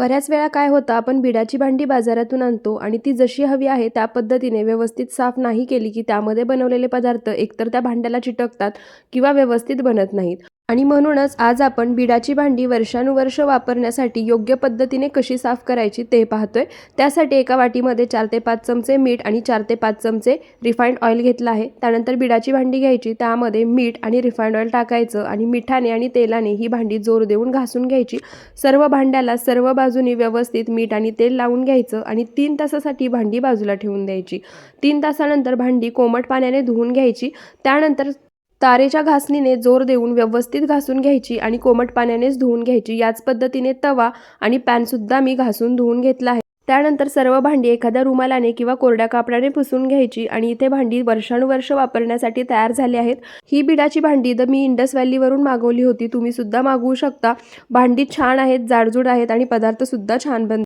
बऱ्याच वेळा काय होतं आपण बिडाची भांडी बाजारातून आणतो आणि ती जशी हवी आहे त्या पद्धतीने व्यवस्थित साफ नाही केली की त्यामध्ये बनवलेले पदार्थ एकतर त्या भांड्याला चिटकतात किंवा व्यवस्थित बनत नाहीत. आणि म्हणूनच आज आपण बिडाची भांडी वर्षानुवर्ष वापरण्यासाठी योग्य पद्धतीने कशी साफ करायची ते पाहतोय. त्यासाठी एका वाटीमध्ये चार ते पाच चमचे मीठ आणि चार ते पाच चमचे रिफाईंड ऑइल घेतलं आहे. त्यानंतर बिडाची भांडी घ्यायची. त्यामध्ये मीठ आणि रिफाईंड ऑइल टाकायचं आणि मिठाने आणि तेलाने ही भांडी जोर देऊन घासून घ्यायची. सर्व भांड्याला सर्व बाजूनी व्यवस्थित मीठ आणि तेल लावून घ्यायचं आणि तीन तासासाठी भांडी बाजूला ठेवून द्यायची. तीन तासानंतर भांडी कोमट पाण्याने धुवून घ्यायची. त्यानंतर तारेच्या घासणीने जोर देऊन व्यवस्थित घासून घ्यायची आणि कोमट पाण्यानेच धुवून घ्यायची. याच पद्धतीने तवा आणि पॅनसुद्धा मी घासून धुवून घेतला आहे. त्यानंतर सर्व भांडी एखाद्या रुमालाने किंवा कोरड्या कापडाने पुसून घ्यायची आणि इथे भांडी वर्षानुवर्ष वापरण्यासाठी तयार झाली आहेत. ही बिडाची भांडी तर मी इंडस व्हॅलीवरून मागवली होती. तुम्ही सुद्धा मागवू शकता. भांडी छान आहेत जाडजूड आहेत आणि पदार्थसुद्धा छान बनतात.